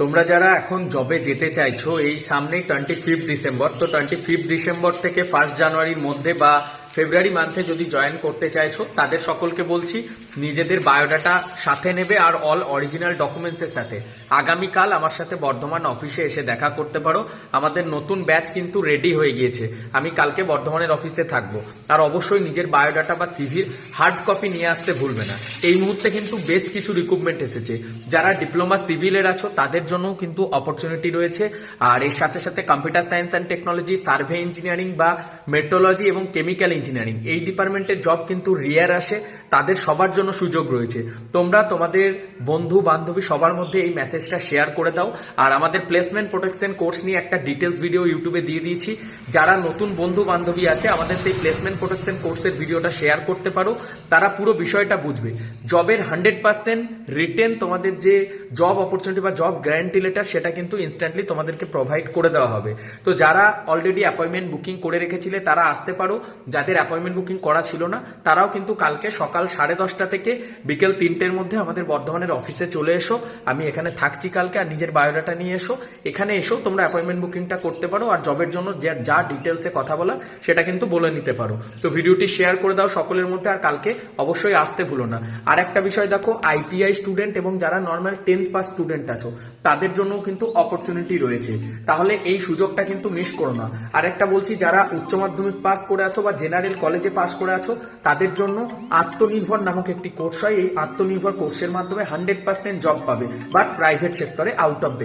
তোমরা যারা এখন জবে যেতে চাইছো, এই সামনেই টোয়েন্টি ফিফথ ডিসেম্বর তো টোয়েন্টি ফিফথ ডিসেম্বর থেকে ফার্স্ট জানুয়ারির মধ্যে বা ফেব্রুয়ারি মান্থে যদি জয়েন করতে চাইছো, তাদের সকলকে বলছি, নিজেদের বায়োডাটা সাথে নেবে আর অল অরিজিনাল ডকুমেন্টসের সাথে। আগামীকাল আমার সাথে বর্ধমান অফিসে এসে দেখা করতে পারো। আমাদের নতুন ব্যাচ কিন্তু রেডি হয়ে গিয়েছে। আমি কালকে বর্ধমানের অফিসে থাকব। আর অবশ্যই নিজের বায়োডাটা বা সিভির হার্ড কপি নিয়ে আসতে ভুলবে না। এই মুহূর্তে কিন্তু বেশ কিছু রিক্রুটমেন্ট এসেছে। যারা ডিপ্লোমা সিভিলের আছো, তাদের জন্যও কিন্তু অপরচুনিটি রয়েছে। আর এর সাথে সাথে computer science and technology survey engineering বা মেট্রোলজি এবং কেমিক্যাল ইঞ্জিনিয়ারিং এই ডিপার্টমেন্টের জব কিন্তু রিয়ার আসে, তাদের সবার জন্য সুযোগ রয়েছে। তোমরা তোমাদের বন্ধু বান্ধবী সবার মধ্যে এই মেসেজটা শেয়ার করে দাও। আর আমাদের প্লেসমেন্ট প্রোটেকশন কোর্স নিয়ে একটা ডিটেলস ভিডিও ইউটিউবে দিয়ে দিয়েছি। যারা নতুন বন্ধু বান্ধবী আছে, আমাদের সেই প্লেসমেন্ট প্রোটেকশন কোর্সের ভিডিওটা শেয়ার করতে পারো। তারা পুরো বিষয়টা বুঝবে। জবের হান্ড্রেড পার্সেন্ট রিটেন তোমাদের যে জব অপরচুনিটি বা জব গ্যারান্টি লেটার সেটা কিন্তু ইনস্ট্যান্টলি তোমাদেরকে প্রোভাইড করে দেওয়া হবে। তো যারা অলরেডি অ্যাপয়েন্টমেন্ট বুকিং করে রেখেছিলে, তারা আসতে পারো। যাদের অ্যাপয়েন্টমেন্ট বুকিং করা ছিল না। তারাও কিন্তু কালকে সকাল সাড়ে দশটা থেকে বিকেল তিনটের মধ্যে আমাদের বর্ধমানের অফিসে চলে এসো। আমি এখানে থাকছি কালকে আর নিজের বায়োডাটা নিয়ে এসো। এখানে এসো তোমরা অ্যাপয়েন্টমেন্ট বুকিংটা করতে পারো আর জবের জন্য যা ডিটেলসে কথা বলা সেটা কিন্তু বলে নিতে পারো। তো ভিডিওটি শেয়ার করে দাও সকলের মধ্যে আর কালকে অবশ্যই আসতে ভুলো না। আর একটা বিষয় দেখো আইটিআই স্টুডেন্ট এবং যারা নর্মাল টেন্থ পাস স্টুডেন্ট আছো, তাদের জন্য কিন্তু অপরচুনিটি রয়েছে। তাহলে এই সুযোগটা কিন্তু মিস করো না। আর একটা বলছি, যারা উচ্চ মাধ্যমিক পাস করে আছো বা জেনারেল কলেজে পাস করে আছো, তাদের জন্য আত্মনির্ভর নামক একটি কোর্স হয়। এই আত্মনির্ভর কোর্সের মাধ্যমে হান্ড্রেড পার্সেন্ট জব পাবে বাট প্রাইভেট সেক্টরে আউট অফ